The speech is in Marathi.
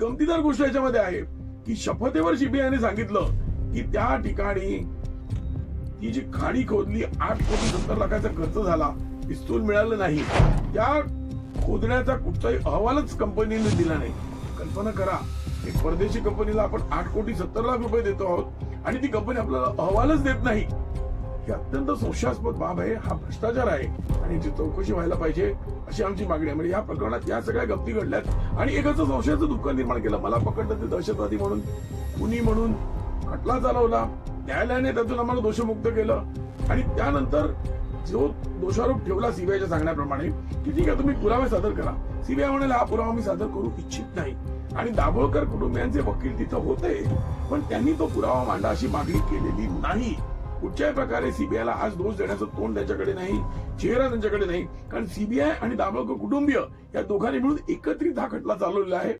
गमतीदार गोष्ट याच्यामध्ये आहे की शपथेवर सीबीआयने सांगितलं की त्या ठिकाणी ती जी खाडी खोदली आठ कोटी सत्तर लाखाचा खर्च झाला पिस्तूल मिळालं नाही. त्या खोदण्याचा कुठचाही अहवालच कंपनीने दिला नाही. कल्पना करा एक परदेशी कंपनीला आपण आठ कोटी सत्तर लाख रुपये देतो आहोत आणि ती कंपनी आपल्याला अहवालच देत नाही. ही अत्यंत संशयास्पद बाब आहे हा भ्रष्टाचार आहे आणि याची चौकशी व्हायला पाहिजे अशी आमची मागणी आहे. म्हणजे या प्रकरणात या सगळ्या गप्ती घडल्यात आणि एकाच संशयाचं दुःख निर्माण केलं. मला पकडलं ते दहशतवादी म्हणून कुणी म्हणून खटला चालवला न्यायालयाने त्यातून आम्हाला दोषमुक्त केलं. आणि त्यानंतर जो दोषारोप ठेवला सीबीआयच्या सांगण्याप्रमाणे की ठीक आहे तुम्ही पुरावे सादर करा. सीबीआय म्हणाले हा पुरावा मी सादर करू इच्छित नाही. आणि दाभोळकर कुटुंबियांचे वकील तिथं होते पण त्यांनी तो पुरावा मांडा अशी मागणी केलेली नाही. कुठच्याही प्रकारे सीबीआयला आज दोष देण्याचं तोंड त्यांच्याकडे नाही चेहरा त्यांच्याकडे नाही. कारण सीबीआय आणि दाभोळकर कुटुंबीय या दोघांनी मिळून एकत्रित हा खटला चालवलेला आहे.